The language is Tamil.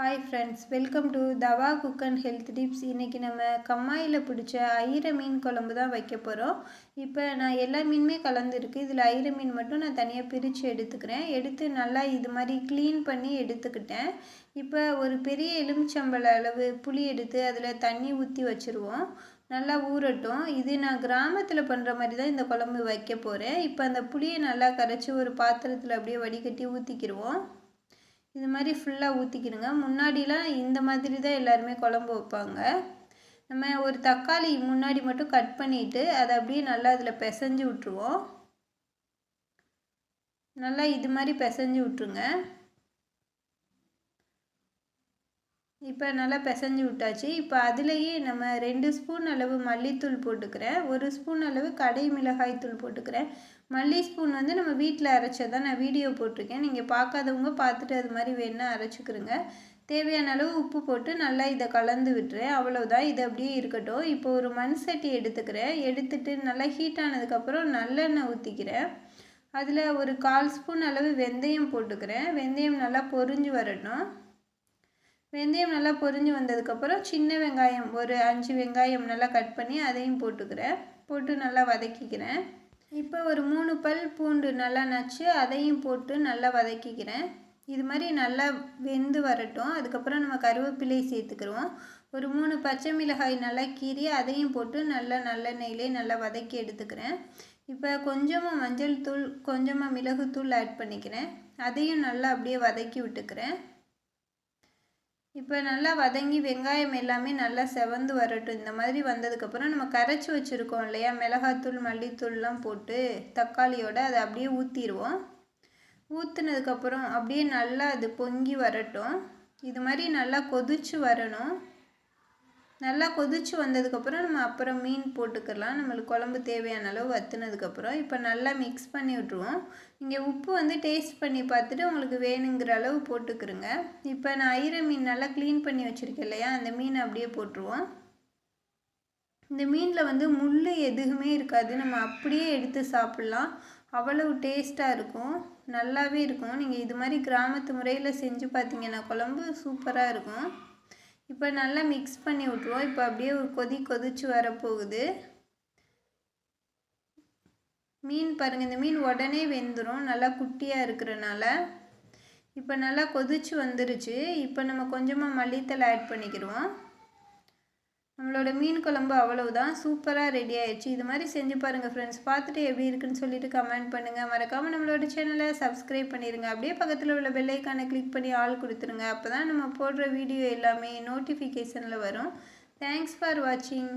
Hi friends welcome to Tawa cook and health tips இன்றைக்கி நம்ம கம்மாயில் பிடிச்ச ஐர மீன் குழம்பு தான் வைக்க போகிறோம் இப்போ நான் எல்லா மீனுமே கலந்துருக்கு. இதில் ஐர மீன் மட்டும் நான் தனியாக பிரித்து எடுத்துக்கிறேன். எடுத்து நல்லா இது மாதிரி க்ளீன் பண்ணி எடுத்துக்கிட்டேன். இப்போ ஒரு பெரிய எலுமிச்சம்பழ அளவு புளி எடுத்து அதில் தண்ணி ஊற்றி வச்சுருவோம். நல்லா ஊறட்டும். இது நான் கிராமத்தில் பண்ணுற மாதிரி தான் இந்த குழம்பு வைக்க போகிறேன் இப்போ அந்த புளியை நல்லா கரைச்சி ஒரு பாத்திரத்தில் அப்படியே வடிகட்டி ஊற்றிக்கிடுவோம் இது மாதிரி ஃபுல்லாக ஊற்றிக்கிடுங்க முன்னாடிலாம் இந்த மாதிரி தான் எல்லாருமே குழம்பு வைப்பாங்க. நம்ம ஒரு தக்காளி முன்னாடி மட்டும் கட் பண்ணிவிட்டு அதை அப்படியே நல்லா அதில் பிசைஞ்சு விட்ருவோம் நல்லா இது மாதிரி பிசைஞ்சு விட்ருங்க இப்போ நல்லா பிசைஞ்சு விட்டாச்சு. இப்போ அதுலேயே நம்ம ரெண்டு ஸ்பூன் அளவு மல்லித்தூள் போட்டுக்கிறேன். ஒரு ஸ்பூன் அளவு கடை மிளகாய் தூள் போட்டுக்கிறேன். மல்லி ஸ்பூன் வந்து நம்ம வீட்டில் அரைச்சதான் நான் வீடியோ போட்டிருக்கேன். நீங்கள் பார்க்காதவங்க பார்த்துட்டு அது மாதிரி வேணால் அரைச்சிக்கிறோங்க தேவையான அளவு உப்பு போட்டு நல்லா இதை கலந்து விட்டுறேன். அவ்வளோதான் இது அப்படியே இருக்கட்டும். இப்போ ஒரு மண் சட்டி எடுத்துக்கிறேன். எடுத்துட்டு நல்லா ஹீட் ஆனதுக்கப்புறம் நல்லெண்ணெய் ஊற்றிக்கிறேன் அதில் ஒரு கால் ஸ்பூன் அளவு வெந்தயம் போட்டுக்கிறேன். வெந்தயம் நல்லா பொறிஞ்சு வரட்டும். வெந்தயம் நல்லா பொரிஞ்சு வந்ததுக்கப்புறம் சின்ன வெங்காயம் ஒரு அஞ்சு வெங்காயம் நல்லா கட் பண்ணி அதையும் போட்டுக்கிறேன். போட்டு நல்லா வதக்கிக்கிறேன். இப்போ ஒரு மூணு பல் பூண்டு நல்லா நச்சு அதையும் போட்டு நல்லா வதக்கிக்கிறேன். இது மாதிரி நல்லா வெந்து வரட்டும். அதுக்கப்புறம் நம்ம கருவேப்பிலை சேர்த்துக்கிறோம். ஒரு மூணு பச்சை மிளகாய் நல்லா கீறி அதையும் போட்டு நல்லா நல்லெண்ணெயிலே நல்லா வதக்கி எடுத்துக்கிறேன். இப்போ கொஞ்சமாக மஞ்சள் தூள் கொஞ்சமாக மிளகுத்தூள் ஆட் பண்ணிக்கிறேன். அதையும் நல்லா அப்படியே வதக்கி விட்டுக்கிறேன். இப்போ நல்லா வதங்கி வெங்காயம் எல்லாமே நல்லா செவந்து வரட்டும். இந்த மாதிரி வந்ததுக்கப்புறம் நம்ம கரைச்சி வச்சுருக்கோம் இல்லையா? மிளகாத்தூள் மல்லித்தூள்லாம் போட்டு தக்காளியோட அதை அப்படியே ஊற்றிடுவோம் ஊற்றுனதுக்கப்புறம் அப்படியே நல்லா அது பொங்கி வரட்டும். இது மாதிரி நல்லா கொதிச்சு வரணும். நல்லா கொதிச்சு வந்ததுக்கப்புறம் நம்ம அப்புறம் மீன் போட்டுக்கலாம். நம்மளுக்கு குழம்பு தேவையான அளவு வற்றுனதுக்கப்புறம் இப்போ நல்லா மிக்ஸ் பண்ணி விட்ருவோம் இங்கே உப்பு வந்து டேஸ்ட் பண்ணி பார்த்துட்டு உங்களுக்கு வேணுங்கிற அளவு போட்டுக்கிறோங்க இப்போ நான் ஐர மீன் நல்லா க்ளீன் பண்ணி வச்சுருக்கேன் இல்லையா? அந்த மீனை அப்படியே போட்டுருவோம். இந்த மீனில் வந்து முள் எதுவுமே இருக்காது. நம்ம அப்படியே எடுத்து சாப்பிட்லாம். அவ்வளவு டேஸ்ட்டாக இருக்கும். நல்லாவே இருக்கும். நீங்கள் இது மாதிரி கிராமத்து முறையில் செஞ்சு பார்த்தீங்கன்னா குழம்பு சூப்பராக இருக்கும். இப்போ நல்லா மிக்ஸ் பண்ணி விட்ருவோம் இப்போ அப்படியே ஒரு கொதி கொதிச்சு வரப்போகுது. மீன் பாருங்கள் இந்த மீன் உடனே வெந்துடும் நல்லா குட்டியாக இருக்கிறனால. இப்போ நல்லா கொதிச்சு வந்துருச்சு. இப்போ நம்ம கொஞ்சமாக மல்லித்தலை ஆட் பண்ணிக்கிடுவோம் நம்மளோட மீன் குழம்பு அவ்வளவுதான். சூப்பராக ரெடி ஆயிடுச்சு. இது மாதிரி செஞ்சு பாருங்கள் ஃப்ரெண்ட்ஸ் பார்த்துட்டு எப்படி இருக்குன்னு சொல்லிட்டு கமெண்ட் பண்ணுங்கள் மறக்காமல் நம்மளோட சேனலை சப்ஸ்கிரைப் பண்ணிடுங்க அப்படியே பக்கத்தில் உள்ள பெல்லைக்கானை கிளிக் பண்ணி ஆள் கொடுத்துருங்க. அப்போ தான் நம்ம போடுற வீடியோ எல்லாமே நோட்டிஃபிகேஷனில் வரும். தேங்க்ஸ் ஃபார் வாட்சிங்